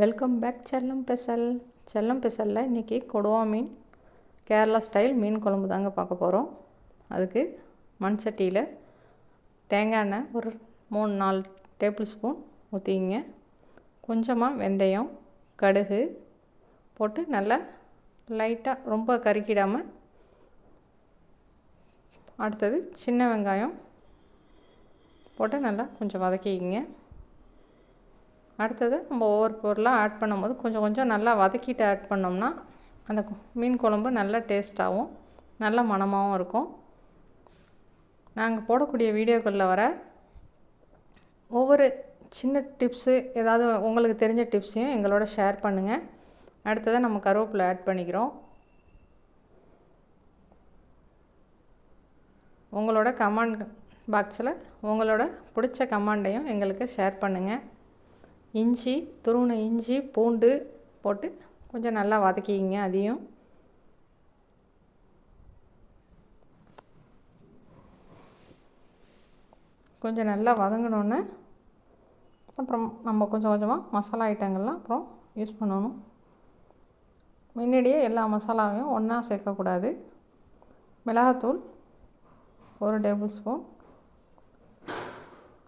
Welcome back செல்லம் Bessel செல்லம் பெசலில் இன்றைக்கி கொடுவா மீன் கேரளா ஸ்டைல் மீன் குழம்பு தாங்க பார்க்க போகிறோம் அதுக்கு மண் சட்டியில் தேங்காய் எண்ணெய் ஒரு மூணு நாலு டேபிள் ஸ்பூன் ஊற்றிக்கிங்க கொஞ்சமாக வெந்தயம் கடுகு போட்டு நல்லா லைட்டாக ரொம்ப கருக்கிடாமல் அடுத்தது சின்ன வெங்காயம் போட்டு நல்லா கொஞ்சம் வதக்கிக்கிங்க. அடுத்தது நம்ம ஒவ்வொரு பொருளாக ஆட் பண்ணும்போது கொஞ்சம் கொஞ்சம் நல்லா வதக்கிட்டு ஆட் பண்ணோம்னா அந்த மீன் குழம்பு நல்லா டேஸ்ட்டாகவும் நல்ல மணமாகவும் இருக்கும். நாங்கள் போடக்கூடிய வீடியோக்களில் வர ஒவ்வொரு சின்ன டிப்ஸு ஏதாவது உங்களுக்கு தெரிஞ்ச டிப்ஸையும் எங்களோட ஷேர் பண்ணுங்கள் அடுத்ததை நம்ம கருவேப்பிலை ஆட் பண்ணிக்கிறோம். உங்களோட கமாண்ட் பாக்ஸில் உங்களோட பிடிச்ச கமாண்டையும் எங்களுக்கு ஷேர் பண்ணுங்கள் இஞ்சி துருவின இஞ்சி பூண்டு போட்டு கொஞ்சம் நல்லா வதக்கிக்கிங்க அதையும். கொஞ்சம் நல்லா வதங்கினோன்னே அப்புறம் நம்ம கொஞ்சம் கொஞ்சமாக மசாலா ஐட்டங்கள்லாம் அப்புறம் யூஸ் பண்ணணும். முன்னாடியே எல்லா மசாலாவையும் ஒன்றா சேர்க்கக்கூடாது. மிளகாத்தூள் ஒரு டேபிள் ஸ்பூன்.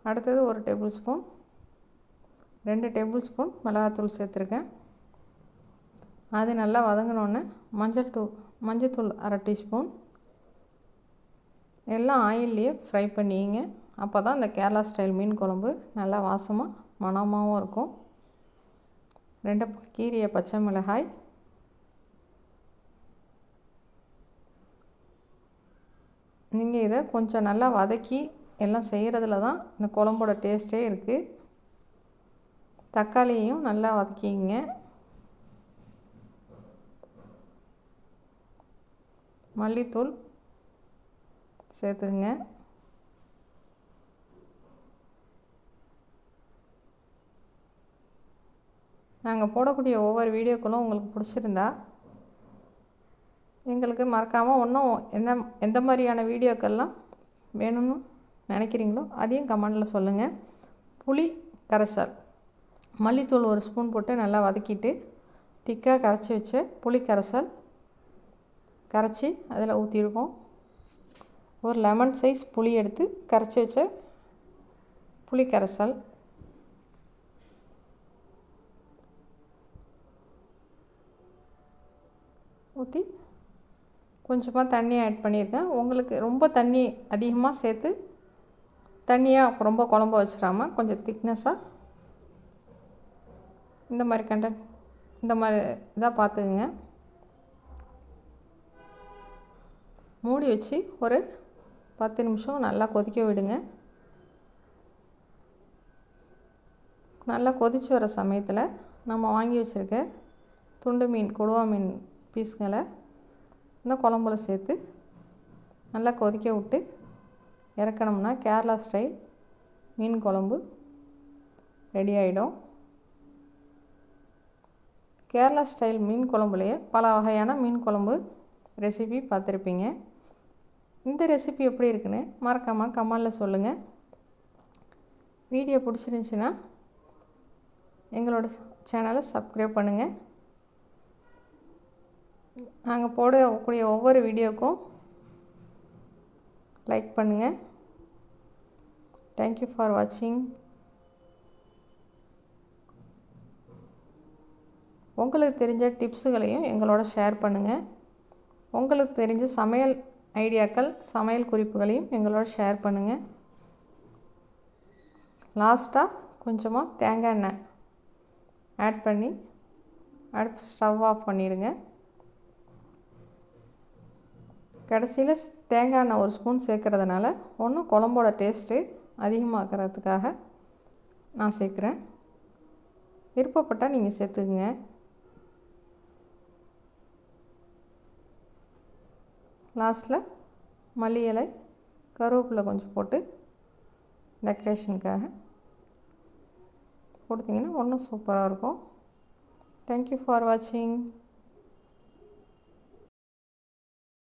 அடுத்தது ஒரு டேபிள் ஸ்பூன் ரெண்டு டேபிள் ஸ்பூன் மிளகாத்தூள் சேர்த்துருக்கேன். அது நல்லா வதங்கினோன்னே மஞ்சள் தூள் மஞ்சத்தூள் அரை டீஸ்பூன். எல்லாம் ஆயில்லையே ஃப்ரை பண்ணிங்க. அப்போ தான் இந்த கேரளா ஸ்டைல் மீன் குழம்பு நல்லா வாசமாக மணமாகவும் இருக்கும். ரெண்டு கீரிய பச்சை மிளகாய். நீங்கள் இதை கொஞ்சம் நல்லா வதக்கி எல்லாம் செய்கிறதுல தான் இந்த குழம்போட டேஸ்ட்டே இருக்குது தக்காளியையும் நல்லா வதக்கிங்க. மல்லித்தூள் சேர்த்துக்குங்க. நாங்கள் போடக்கூடிய ஒவ்வொரு வீடியோக்களும் உங்களுக்கு பிடிச்சிருந்தா எங்களுக்கு மறக்காமல் இன்னும் என்ன எந்த மாதிரியான வீடியோக்கள்லாம் வேணும்னு நினைக்கிறீங்களோ அதையும் கமெண்டில் சொல்லுங்கள் புளி கரைசல். மல்லித்தூள் ஒரு ஸ்பூன் போட்டு நல்லா வதக்கிட்டு திக்காக கரைச்சி வச்ச புளிக்கரைசல் கரைச்சி அதில் ஊற்றிருக்கோம். ஒரு லெமன் சைஸ் புளி எடுத்து கரைச்சி வச்ச புளிக்கரைசல். ஊற்றி கொஞ்சமாக தண்ணி ஆட் பண்ணியிருக்கேன். உங்களுக்கு ரொம்ப தண்ணி அதிகமாக சேர்த்து தண்ணியாக ரொம்ப குழம்பு வச்சிடாமல் கொஞ்சம் திக்னஸாக இந்த மாதிரி கண்டென்ட் இந்த மாதிரி இதாக பார்த்துக்குங்க. மூடி வச்சு ஒரு பத்து நிமிஷம் நல்லா கொதிக்க விடுங்க. நல்லா கொதித்து வர சமயத்தில் நம்ம வாங்கி வச்சுருக்க துண்டு மீன் கொடுவா மீன் பீஸுங்களை இந்த குழம்புல சேர்த்து நல்லா கொதிக்க விட்டு இறக்கணும்னா கேரளா ஸ்டைல் மீன் குழம்பு ரெடி ஆகிடும் கேரளா ஸ்டைல் மீன் குழம்புலையே பல வகையான மீன் குழம்பு ரெசிபி பார்த்துருப்பீங்க. இந்த ரெசிபி எப்படி இருக்குன்னு மறக்காமல் கமெண்டில் சொல்லுங்கள் வீடியோ பிடிச்சிருந்துச்சின்னா எங்களோட சேனலை சப்ஸ்கிரைப் பண்ணுங்கள் நாங்கள் போடக்கூடிய ஒவ்வொரு வீடியோக்கும் லைக் பண்ணுங்கள் தேங்க்யூ ஃபார் வாட்சிங் உங்களுக்கு தெரிஞ்ச டிப்ஸுகளையும் எங்களோட ஷேர் பண்ணுங்கள் உங்களுக்கு தெரிஞ்ச சமையல் ஐடியாக்கள் சமையல் குறிப்புகளையும் எங்களோட ஷேர் பண்ணுங்கள் லாஸ்ட்டாக கொஞ்சமாக தேங்காய் எண்ணெய் ஆட் பண்ணி அடுப்பு ஸ்டவ் ஆஃப் பண்ணிவிடுங்க கடைசியில் தேங்காய் எண்ணெய் ஒரு ஸ்பூன் சேர்க்குறதுனால ஒன்றும் குழம்போட டேஸ்ட்டு அதிகமாக்கிறதுக்காக நான் சேர்க்குறேன். விருப்பப்பட்டால் நீங்கள் சேர்த்துக்குங்க. லாஸ்ட்டில் மல்லி இலை கருவேப்பிலை கொஞ்சம் போட்டு டெக்கரேஷனுக்காக கொடுத்தீங்கன்னா ஒன்றும் சூப்பராக இருக்கும். தேங்க்யூ ஃபார் வாட்சிங்